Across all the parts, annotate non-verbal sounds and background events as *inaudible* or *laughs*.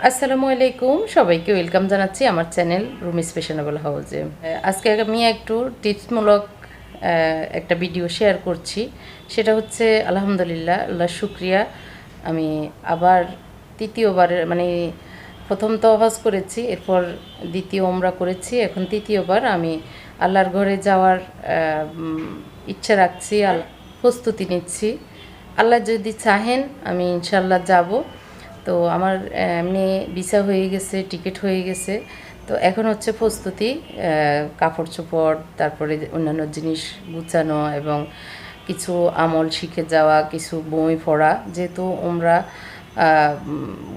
আসসালামু আলাইকুম। সবাইকে ওয়েলকাম জানাচ্ছি আমার চ্যানেল রুমি স্পেশনেবল হাউসে। আজকে আমি একটু টিপসমূলক একটা ভিডিও শেয়ার করছি। সেটা হচ্ছে, আলহামদুলিল্লাহ, আল্লাহ শুক্রিয়া। আমি আবার তৃতীয়বার মানে প্রথম তো হজ করেছি, এরপর দ্বিতীয় ওমরা করেছি। এখন তৃতীয়বার আমি আল্লাহর ঘরে যাওয়ার ইচ্ছা রাখছি প্রস্তুতি নিচ্ছি। আল্লাহ যদি চাহেন, আমি ইনশাল্লাহ যাব। তো আমার এমনি ভিসা হয়ে গেছে টিকিট হয়ে গেছে। তো এখন হচ্ছে প্রস্তুতি কাপড় চোপড়, তারপরে অন্যান্য জিনিস গুছানো এবং কিছু আমল শিখে যাওয়া, কিছু বই পড়া। যেহেতু ওমরা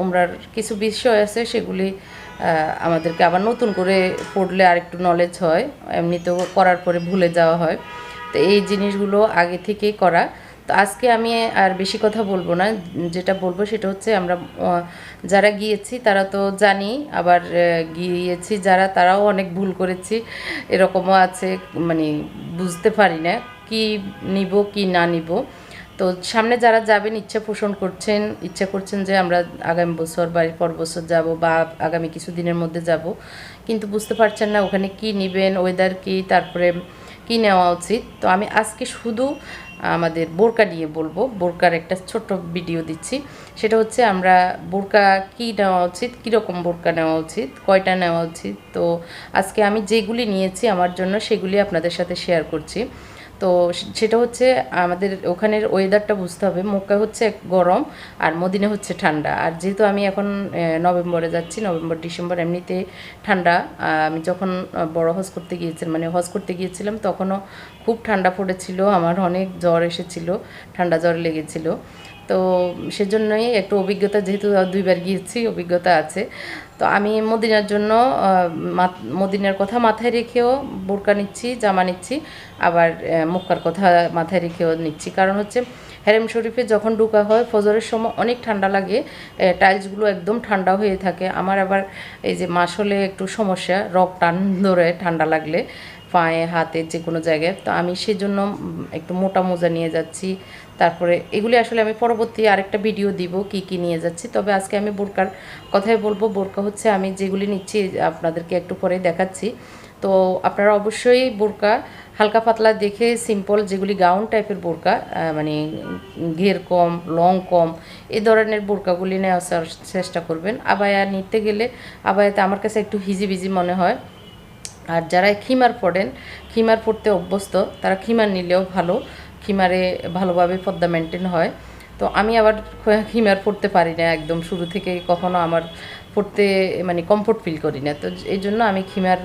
ওমরার কিছু বিষয় আছে, সেগুলি আমাদেরকে আবার নতুন করে পড়লে আরেকটু নলেজ হয়। এমনিতেও করার পরে ভুলে যাওয়া হয়। তো এই জিনিসগুলো আগে থেকেই করা। তো আজকে আমি আর বেশি কথা বলব না। যেটা বলব সেটা হচ্ছে আমরা যারা গিয়েছি তারা তো জানি, আবার গিয়েছি যারা তারাও অনেক ভুল করেছি, এরকমও আছে মানে বুঝতে পারি না কি নিব, কি না নিব। তো সামনে যারা যাবেন, ইচ্ছা পোষণ করছেন, ইচ্ছা করছেন যে আমরা আগামী বছর বা পর বছর যাব বা আগামী কিছু দিনের মধ্যে যাব, কিন্তু বুঝতে পারছেন না ওখানে কি নেবেন ওয়েদার কি, তারপরে কি নেওয়া উচিত। তো আমি আজকে শুধু আমাদের বোরকা নিয়ে বলব। বোরকার একটা ছোট্ট ভিডিও দিচ্ছি। সেটা হচ্ছে আমরা বোরকা কি নেওয়া উচিত, কীরকম বোরকা নেওয়া উচিত, কয়টা নেওয়া উচিত? তো আজকে আমি যেগুলি নিয়েছি আমার জন্য সেগুলি আপনাদের সাথে শেয়ার করছি। তো সেটা হচ্ছে আমাদের ওখানের ওয়েদারটা বুঝতে হবে। মক্কা হচ্ছে গরম আর মদিনে হচ্ছে ঠান্ডা। আর যেহেতু আমি এখন নভেম্বরে যাচ্ছি, নভেম্বর, ডিসেম্বর এমনিতে ঠান্ডা। আমি যখন বড় হজ করতে গিয়েছিলাম মানে হজ করতে গিয়েছিলাম, তখনও খুব ঠান্ডা পড়েছিল। আমার অনেক জ্বর এসেছিল, ঠান্ডা জ্বর লেগেছিল। তো সেজন্যই একটু অভিজ্ঞতা যেহেতু দুইবার গিয়েছি, অভিজ্ঞতা আছে। তো আমি মদিনার জন্য মদিনার কথা মাথায় রেখেও বোরকা নিচ্ছি, জামা নিচ্ছি, আবার মক্কার কথা মাথায় রেখেও নিচ্ছি। কারণ হচ্ছে হেরেম শরীফে যখন ঢুকা হয়, ফজরের সময় অনেক ঠান্ডা লাগে টাইলসগুলো একদম ঠান্ডা হয়ে থাকে। আমার আবার এই যে মাস হলে একটু সমস্যা রক টান ধরে ঠান্ডা লাগলে পায়ে, হাতে যে কোনো জায়গায়। তো আমি সেজন্য একটু মোটা মোজা নিয়ে যাচ্ছি। তারপরে এগুলি আসলে আমি পরবর্তী আরেকটা ভিডিও দিব কি কি নিয়ে যাচ্ছি। তবে আজকে আমি বোরকার কথাই বলব। বোরকা হচ্ছে আমি যেগুলি নিচ্ছি আপনাদেরকে একটু পরে দেখাচ্ছি। তো আপনারা অবশ্যই বোরকা হালকা পাতলা দেখে সিম্পল যেগুলি গাউন টাইপের বোরকা মানে ঘের কম লং কম এই ধরনের বোরকাগুলি নেওয়ার চেষ্টা করবেন। আবায়া নিতে গেলে, আবায়াতে আমার কাছে একটু হিজিবিজি মনে হয়। আর যারা খিমার পড়েন, খিমার পড়তে অভ্যস্ত, তারা খিমার নিলেও ভালো, খিমারে ভালোভাবে পদ্মা মেনটেন হয়। তো আমি আবার খিমার পড়তে পারি না একদম শুরু থেকে কখনো আমার পড়তে মানে কমফোর্ট ফিল করি না। তো এই জন্য আমি খিমার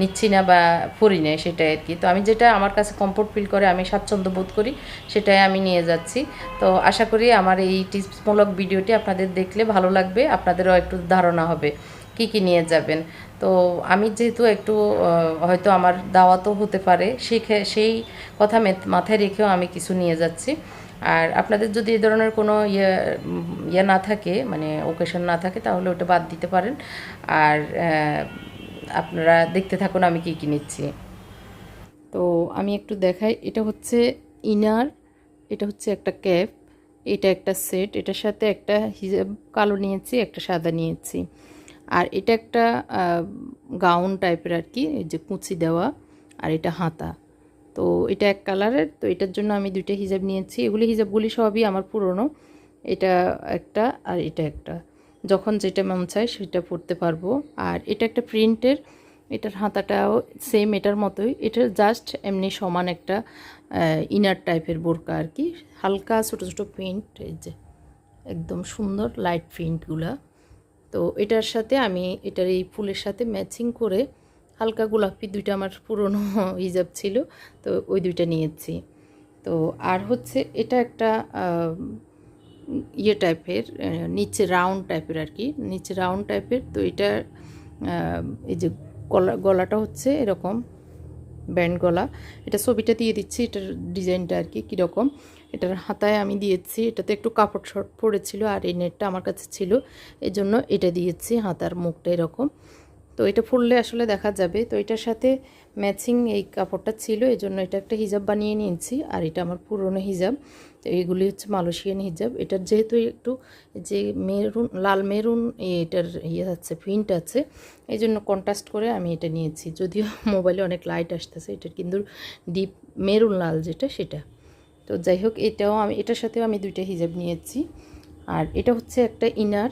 নিচ্ছি না বা পরি না সেটাই আর কি তো আমি যেটা আমার কাছে কমফোর্ট ফিল করে, আমি স্বাচ্ছন্দ্য বোধ করি, সেটাই আমি নিয়ে যাচ্ছি। তো আশা করি আমার এই টিপসমূলক ভিডিওটি আপনাদের দেখলে ভালো লাগবে, আপনাদেরও একটু ধারণা হবে, কি কি নিয়ে যাবেন। তো আমি যেহেতু একটু হয়তো আমার দাওয়াতও হতে পারে, সেই খে- সেই কথা মাথায় রেখেও আমি কিছু নিয়ে যাচ্ছি। আর আপনাদের যদি এই ধরনের কোনো ইয়ে ইয়ে না থাকে মানে ওকেশন না থাকে, তাহলে ওটা বাদ দিতে পারেন। আর আপনারা দেখতে থাকুন আমি কি কি নিচ্ছি। তো আমি একটু দেখাই, এটা হচ্ছে ইনার, এটা হচ্ছে একটা ক্যাপ, এটা একটা সেট, এটার সাথে একটা হিজাব কালো নিয়েছি, একটা সাদা নিয়েছি। আর এটা একটা গাউন টাইপের আর কি, এই যে কুচি দেওয়া আর এটা হাতা। তো এটা এক কালারের, তো এটার জন্য আমি দুইটা হিজাব নিয়েছি। এগুলি হিজাবগুলি সবই আমার পুরনো। এটা একটা আর এটা একটা। যখন যেটা মন চায় সেটা পরতে পারব। আর এটা একটা প্রিন্টের, এটার হাতাটাও সেম এটার মতোই। এটা জাস্ট এমনি সমান একটা ইনার টাইপের বোরকা আর কি। হালকা ছোটো ছোটো প্রিন্ট এই যে, একদম সুন্দর লাইট প্রিন্টগুলা তো এটার সাথে আমি এটার এই ফুলের সাথে ম্যাচিং করে হালকা গোলাপি দুইটা আমার পুরনো *laughs* হিজাব ছিল, তো ওই দুইটা নিয়েছি। তো আর হচ্ছে এটা একটা ইয়ে টাইপের নিচে রাউন্ড টাইপের আর কি, নিচে রাউন্ড টাইপের, তো এটা এই যে গলা গলাটা হচ্ছে এরকম, ব্যান্ড গলা, এটা ছবিটা দিয়ে দিচ্ছি, এটার ডিজাইনটা আর কি কীরকম। এটার হাতায় আমি দিয়েছি। এটাতে একটু কাপড় শর্ট পড়েছিল আর এই নেটটা আমার কাছে ছিল। এই জন্য এটা দিয়েছি, হাতার মুখটা এরকম। তো এটা ফুললে আসলে দেখা যাবে। তো এটার সাথে ম্যাচিং এই কাপড়টা ছিল এই জন্য এটা একটা হিজাব বানিয়ে নিয়েছি আর এটা আমার পুরনো হিজাব। তো এইগুলি হচ্ছে মালয়েশিয়ান হিজাব। এটার যেহেতু একটু যে মেরুন, লাল মেরুন এটার ইয়ে আছে, প্রিন্ট আছে এই জন্য কন্ট্রাস্ট করে আমি এটা নিয়েছি। যদিও মোবাইলে অনেক লাইট আসতেছে, এটার কিন্তু ডিপ মেরুন লাল যেটা, সেটা। তো যাই হোক, এটাও আমি, এটার সাথেও আমি দুইটা হিজাব নিয়েছি। আর এটা হচ্ছে একটা ইনার,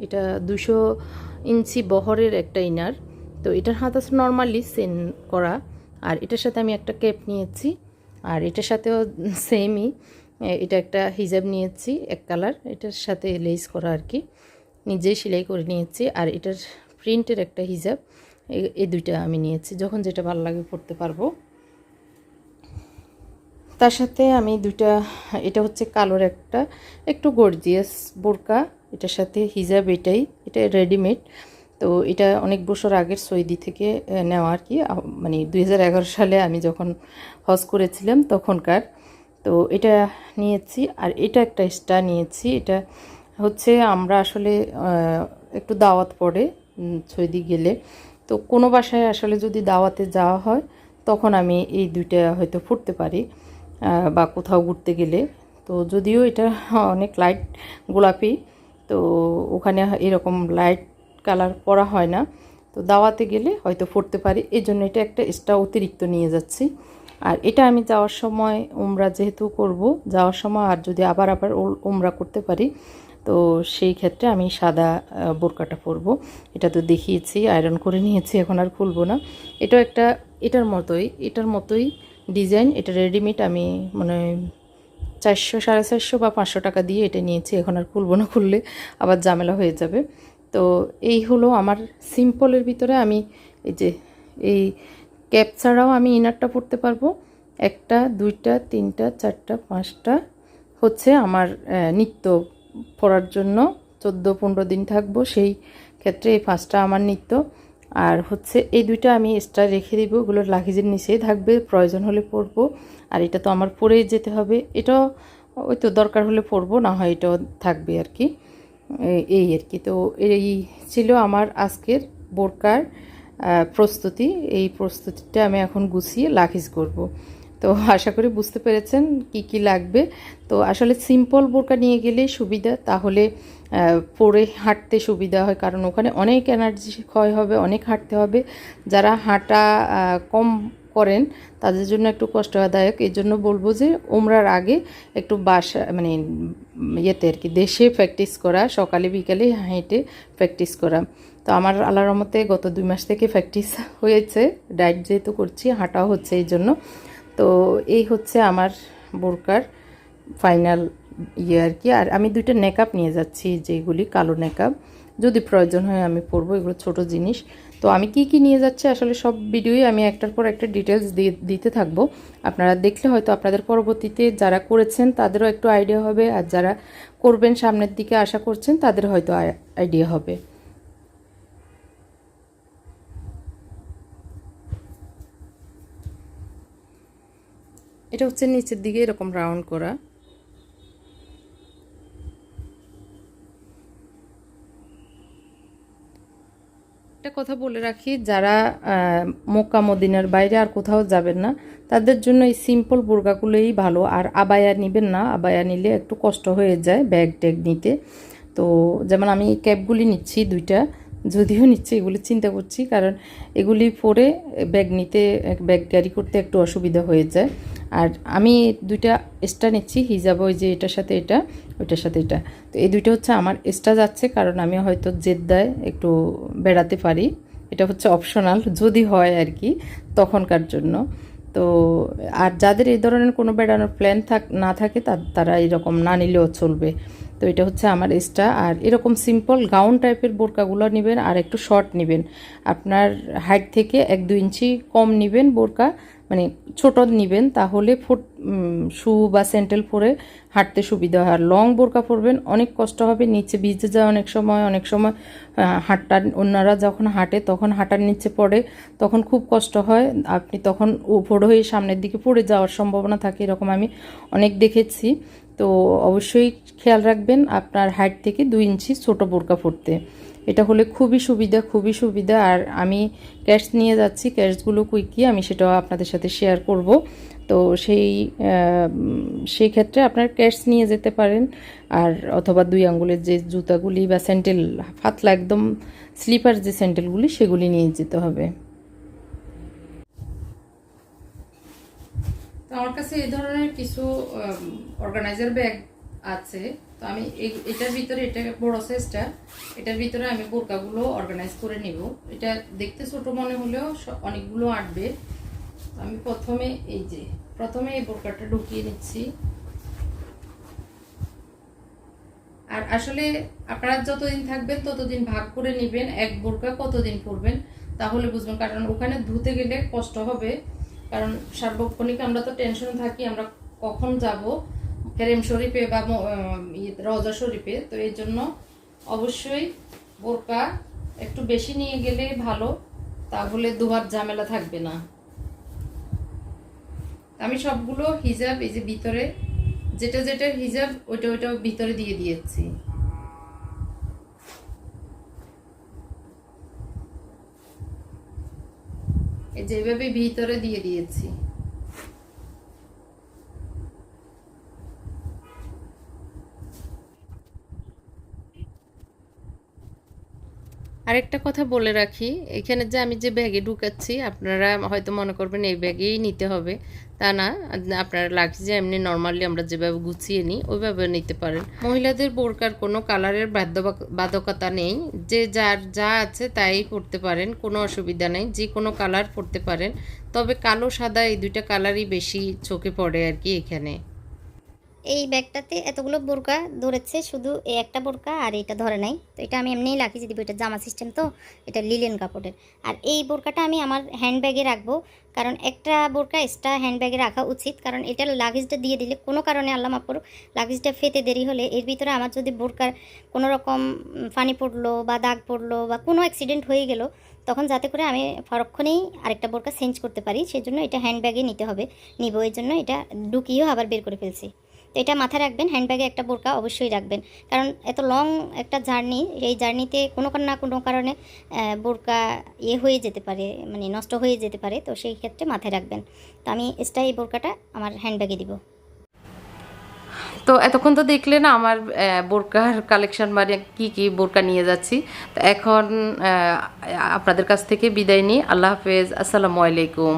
এটা দুশো ইঞ্চি বহরের একটা ইনার। তো এটার হাত আছে নর্মালি সেন করা। আর এটার সাথে আমি একটা ক্যাপ নিয়েছি। আর এটার সাথেও সেমই এটা একটা হিজাব নিয়েছি, এক কালার। এটার সাথে লেস করা আর কি। নিজেই সেলাই করে নিয়েছি। আর এটার প্রিন্টের একটা হিজাব এই দুইটা আমি নিয়েছি। যখন যেটা ভালো লাগে পড়তে পারব। তার সাথে আমি দুইটা, এটা হচ্ছে কালোর একটা, একটু গর্জিয়াস বোরকা, এটার সাথে হিজাব এটাই, এটা রেডিমেড তো এটা অনেক বছর আগের সৌদি থেকে নেওয়া আর কি মানে দু হাজার এগারো সালে আমি যখন হজ করেছিলাম তখনকার। তো এটা নিয়েছি, আর এটা একটা স্টার নিয়েছি, এটা হচ্ছে আমরা আসলে একটু দাওয়াত পড়ে সৌদি গেলে। তো কোনো বাসায় আসলে যদি দাওয়াতে যাওয়া হয়, তখন আমি এই দুইটা হয়তো ফুটতে পারি। বা কোথাও ঘুরতে গেলে। তো যদিও এটা অনেক লাইট গোলাপি, তো ওখানে এরকম লাইট কালার পরা হয় না। তো দাওয়াতে গেলে হয়তো ফুটতে পারি। এই জন্য এটা একটা এক্সট্রা অতিরিক্ত নিয়ে যাচ্ছি। আর এটা আমি যাওয়ার সময় উমরা যেহেতু করব, যাওয়ার সময় আর যদি আবার আবার উমরা করতে পারি, তো সেই ক্ষেত্রে আমি সাদা বোরকাটা পরবো। এটা তো দেখিয়েছি আয়রন করে নিয়েছি, এখন আর খুলবো না। এটাও একটা, এটার মতোই এটার মতোই ডিজাইন, এটা রেডিমেড, আমি মানে চারশো, সাড়ে চারশো বা পাঁচশো টাকা দিয়ে এটা নিয়েছি, এখন আর খুলবো না খুললে আবার ঝামেলা হয়ে যাবে। তো এই হলো আমার সিম্পলের ভিতরে আমি এই যে, এই ক্যাপ ছাড়াও আমি ইনারটা পরতে পারব। একটা, দুইটা, তিনটা, চারটা, পাঁচটা হচ্ছে আমার নিত্য পরার জন্য। চোদ্দ, পনেরো দিন থাকব, সেই ক্ষেত্রে এই পাঁচটা আমার নিত্য। আর হচ্ছে এই দুইটা আমি এক্সট্রা রেখে দিব ওগুলো লাগেজের নিচেই থাকবে, প্রয়োজন হলে পরবো। আর এটা তো আমার পরেই যেতে হবে। এটা ওই তো দরকার হলে পরবো, না হয় এটাও থাকবে আর কি। এই- আর কি। তো এই ছিল আমার আজকের বোরকার প্রস্তুতি। এই প্রস্তুতিটা আমি এখন গুছিয়ে লাখিজ করব। তো আশা করি বুঝতে পেরেছেন কি কি লাগবে। তো আসলে সিম্পল বোরকা নিয়ে গেলেই সুবিধা। তাহলে পরে হাঁটতে সুবিধা হয়, কারণ ওখানে অনেক এনার্জি ক্ষয় হবে, অনেক হাঁটতে হবে। যারা হাঁটা কম করেন, তাদের জন্য একটু কষ্টদায়ক। এই জন্য বলব যে ওমরার আগে একটু বাসা মানে ইয়েতে আর কি, দেশে প্র্যাকটিস করা, সকালে বিকালে হেঁটে প্র্যাকটিস করা। তো আমার আল্লাহর রহমতে গত দুই মাস থেকে প্র্যাকটিস হয়েছে ডায়েট যেহেতু করছি, হাঁটাও হচ্ছে এই জন্য। তো এই হচ্ছে আমার বোরকার ফাইনাল ইয়ে আর কি। আর আমি দুইটা নেকআপ নিয়ে যাচ্ছি, যেগুলি কালো নেকআপ যদি প্রয়োজন হয় আমি পরবো, এগুলো ছোট জিনিস। তো আমি কি কি নিয়ে যাচ্ছি আসলে সব ভিডিওই আমি একটার পর একটা ডিটেলস দিতে থাকব। আপনারা দেখলে হয়তো আপনাদের পরবর্তীতে যারা করেছেন তাদেরও একটু আইডিয়া হবে। আর যারা করবেন সামনের দিকে আশা করছেন তাদের হয়তো আইডিয়া হবে। এটা হচ্ছে নিচের দিকে এরকম রাউন্ড করা। কথা বলে রাখি, যারা মোকা মক্কা, মদিনার বাইরে আর কোথাও যাবেন না, তাদের জন্য এই সিম্পল বোরকাগুলোই ভালো। আর আবায়া নেবেন না, আবায়া নিলে একটু কষ্ট হয়ে যায় ব্যাগ ট্যাগ নিতে। তো যেমন আমি ক্যাবগুলি নিচ্ছি দুইটা। যদিও নিচ্ছি, এগুলি চিন্তা করছি, কারণ এগুলি পরে ব্যাগ নিতে, ব্যাগ ক্যারি করতে একটু অসুবিধা হয়ে যায় আর আমি দুইটা এক্সট্রা নিচ্ছি, হিজাব ওই যে এটার সাথে এটা, ওইটার সাথে এটা। তো এই দুইটা হচ্ছে আমার এক্সট্রা যাচ্ছে, কারণ আমি হয়তো জেদ্দায় একটু বেড়াতে পারি। এটা হচ্ছে অপশনাল, যদি হয় আর কি, তখনকার জন্য। তো আর যাদের এই ধরনের কোনো বেড়ানোর প্ল্যান থাক, না থাকে তারা এরকম না নিলেও চলবে। তো এটা হচ্ছে আমার এক্সট্রা আর এরকম সিম্পল গাউন টাইপের বোরকাগুলো নেবেন আর একটু শর্ট নেবেন। আপনার হাইট থেকে এক দু ইঞ্চি কম নেবেন বোরকা মানে ছোট নেবেন তাহলে ফুট শু বা স্যান্ডেল পরে হাঁটতে সুবিধা হয়। আর লং বোরকা পরবেন, অনেক কষ্ট হবে, নিচে ভিজে যায় অনেক সময় অনেক সময় হাঁটার অন্যরা যখন হাঁটে তখন হাঁটার নিচে পড়ে, তখন খুব কষ্ট হয়। আপনি তখন উপর হয়ে সামনের দিকে পড়ে যাওয়ার সম্ভাবনা থাকে, এরকম আমি অনেক দেখেছি। তো অবশ্যই খেয়াল রাখবেন আপনার হাইট থেকে দুই ইঞ্চি ছোট বোরকা পরতে। এটা হলে খুবই সুবিধা খুবই সুবিধা। আর আমি ক্যাশ নিয়ে যাচ্ছি ক্যাশগুলো কুইকি আমি সেটাও আপনাদের সাথে শেয়ার করব। তো সেই সেই ক্ষেত্রে আপনার ক্যাশ নিয়ে যেতে পারেন। আর অথবা দুই আঙ্গুলের যে জুতাগুলি বা স্যান্ডেল ফাতলা একদম স্লিপার যে স্যান্ডেলগুলি সেগুলি নিয়ে যেতে হবে। আমার কাছে এই ধরনের কিছু অর্গানাইজার ব্যাগ আছে। তো আমি এটার ভিতরে, এটা বড় সাইজটা এটার ভিতরে আমি বোরকাগুলো অর্গানাইজ করে নিব। এটা দেখতে ছোট মনে হলেও অনেকগুলো আঁটবে। আমি প্রথমে এই যে, প্রথমে এই বোরকাটা ঢুকিয়ে নিচ্ছি। আর আসলে আপনারা যতদিন থাকবেন, ততদিন ভাগ করে নেবেন। এক বোরকা কতদিন পরবেন, তাহলে বুঝবেন। কারণ ওখানে ধুতে গেলে কষ্ট হবে। কারণ সার্বক্ষণিক আমরা তো টেনশনে থাকি আমরা কখন যাব? কেরেম শরীফে বা ইয়ে, শরীফে। তো এই জন্য অবশ্যই বোরকা একটু বেশি নিয়ে গেলে ভালো তাহলে দুবার ঝামেলা থাকবে না। আমি সবগুলো হিজাব এই যে ভিতরে যেটা যেটা হিজাব ওইটা ওইটা ভিতরে দিয়ে দিয়েছি। এই যেভাবে ভিতরে দিয়ে দিয়েছি। আরেকটা কথা বলে রাখি, এখানে যে আমি যে ব্যাগে ঢুকাচ্ছি, আপনারা হয়তো মনে করবেন এই ব্যাগেই নিতে হবে। তা না, আপনারা লাগছে যে এমনি নর্মালি আমরা যেভাবে গুছিয়ে নিই, ওইভাবে নিতে পারেন। মহিলাদের বোরকার কোনো কালারের বাধ্য- বাধকতা নেই। যে যার যা আছে তাই পরতে পারেন, কোনো অসুবিধা নেই। যে কোনো কালার পরতে পারেন। তবে কালো, সাদা এই দুইটা কালারই বেশি চোখে পড়ে আর কি এখানে। এই ব্যাগটাতে এতগুলো বোরকা ধরেছে, শুধু এই একটা বোরকা আর এটা ধরে নাই। তো এটা আমি এমনিই লাগিয়ে দিব, এটা জামা সিস্টেম তো, এটা লিলেন কাপড়ের। আর এই বোরকাটা আমি আমার হ্যান্ডব্যাগে রাখব, কারণ একটা বোরকা এক্সট্রা হ্যান্ডব্যাগে রাখা উচিত, কারণ এটা লাগেজটা দিয়ে দিলে কোনো কারণে আল্লাহ করুক লাগেজটা ফেতে দেরি হলে এর ভিতরে আমার যদি বোরকার কোনো রকম ফানি পড়ল বা দাগ পড়ল বা কোনো অ্যাক্সিডেন্ট হয়ে গেল, তখন যাতে করে আমি পরক্ষণেই আরেকটা বোরকা চেঞ্জ করতে পারি, সেজন্য এটা হ্যান্ডব্যাগে নিতে হবে। নিব, এর জন্য এটা ঢুকিয়েও আবার বের করে ফেলছি। তো এটা মাথায় রাখবেন হ্যান্ডব্যাগে একটা বোরকা অবশ্যই রাখবেন। কারণ এত লং একটা জার্নি এই জার্নিতে কোনো কারণ না কোনো কারণে বোরকা ইয়ে হয়ে যেতে পারে মানে নষ্ট হয়ে যেতে পারে, তো সেই ক্ষেত্রে মাথায় রাখবেন। তো আমি এক্সট্রা এই বোরকাটা আমার হ্যান্ডব্যাগে দিব। তো এতক্ষণ তো দেখলেন আমার বোরকার কালেকশন মানে কি কি বোরকা নিয়ে যাচ্ছি। তো এখন আপনাদের কাছ থেকে বিদায় নিই। আল্লাহ হাফেজ। আসসালামু আলাইকুম।